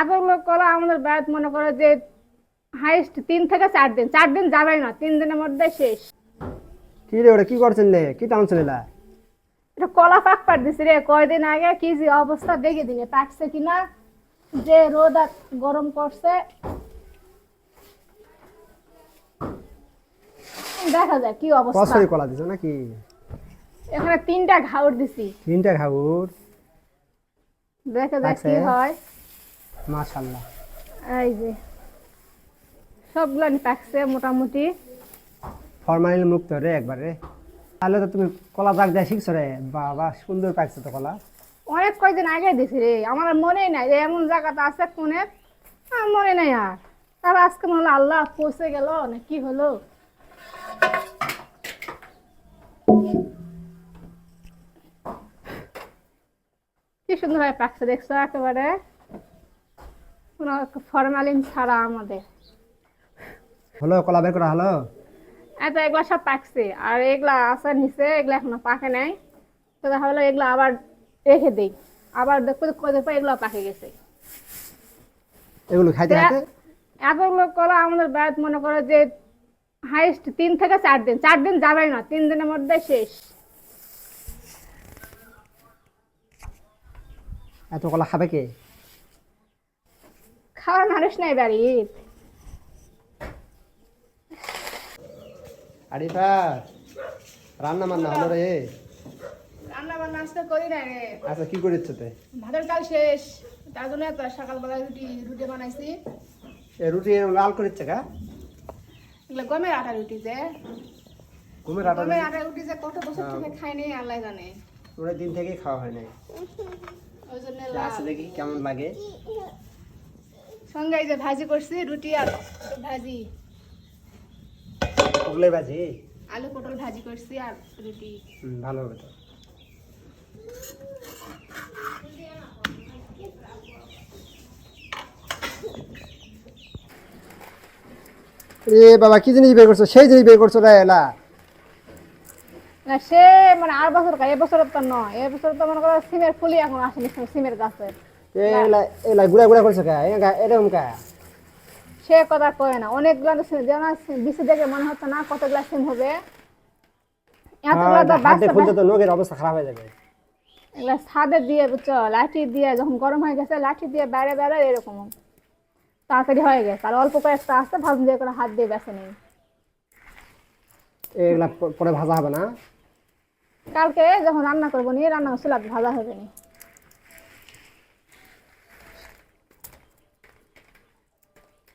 এতগুলো কলা আমাদের বাড়িতে মনে করো যে হাইস্ট তিন থেকে চার দিন। চার দিন যাবেই না তিন দিনের মধ্যে শেষ। কি রে ওটা কি করছেন রে? কি টানছেন এলা? এটা কলা পাক দিছি রে কয়দিন আগে কি যে অবস্থা দেখে দিনে পাকছে কিনা যে রোদ আর গরম করছে দেখা যায় কি অবস্থা। কসরি কলা দিছো নাকি? এখানে তিনটা ঘাউর দিছি। তিনটা খাবুর দেখা যায় কি হয়। মাশাল্লাহ এই যে পাকছে মোটামুটি। ফরমালিন মুক্ত রে একবারে। তাহলে তো তুমি কলা দেয় শিখছো রে বাবা সুন্দর পাকছে তো কলা। অনেক কয়দিন আগে দিছি রে আমার মনেই নাই যে এমন জায়গাতে আছে কোনে আমার মনে নাই আর। আজকে মনে হলো আল্লাহ পৌঁছে গেল না কি হলো? কি সুন্দর ভাবে পাকছে দেখছ একেবারে? কোনো ফরমালিন ছাড়া আমাদের। হলো কলা বের করা হলো? এত এগুলা সব পাকছে। আর এগুলা আছে নিচে এগুলা এখনও পাকে নাই। তো দেখা হলো এগুলা আবার রেখে দেই। আবার পর এগুলো পাকে গেছে। এগুলো খাইতে খাইতে এতগুলো কলা আমাদের বাড়িতে মনে করো যে হাইস্ট তিন থেকে চার দিন। চার দিন যাবেই না তিন দিনের মধ্যে শেষ। এত কলা খাবে কে? খাওয়ার মানুষ নাই বাড়ির। আরিফা রান্না বান্না হলো রে। রান্না বান্না আজকে করি না রে। আচ্ছা কি ভাতের কাল শেষ। তার জন্য সকালবেলা রুটি রুটি বানাইছি। এ রুটি লাল গা? এগুলো গমের আটা রুটি যে। ঘুমের আটা গমের আটা রুটি যে কত বছর থেকে খাইনি আল্লাহ জানে। দিন থেকেই খাওয়া হয় নাই। ওই জন্য দেখি কেমন লাগে। সঙ্গে যে ভাজি করছি রুটি আর ভাজি। ওগুলোই বাজি আলু পটল ভাজি করছি আর রুটি। ভালো হবে তো। এ বাবা কি জিনিস বের করছ? সেই জিনিস বের করছ রে এলা না সে মানে আর বছর এবছর তো নয় এবছর তো মনে করো সিমের ফুলি এখন আসেনি সিমের গাছে। এলা এলা গুড়া গুড়া করছ কা? এরকম কা? সে কথা কয় না। অনেকগুলো তো যেন দেখে মনে হচ্ছে না কতগুলা সিম হবে। এতগুলো তো বাচ্চা খুলতে তো নখের অবস্থা খারাপ হয়ে যাবে। এগুলা ছাদে দিয়ে বুঝছ লাঠি দিয়ে যখন গরম হয়ে গেছে লাঠি দিয়ে বাইরে বাইরে এরকম। তাড়াতাড়ি হয়ে গেছে। আর অল্প কয়েকটা আছে ভাজ দিয়ে করে হাত দিয়ে বেছে নেই। এগুলা পরে ভাজা হবে না? কালকে যখন রান্না করব নিয়ে রান্না চুলাতে ভাজা হবে না।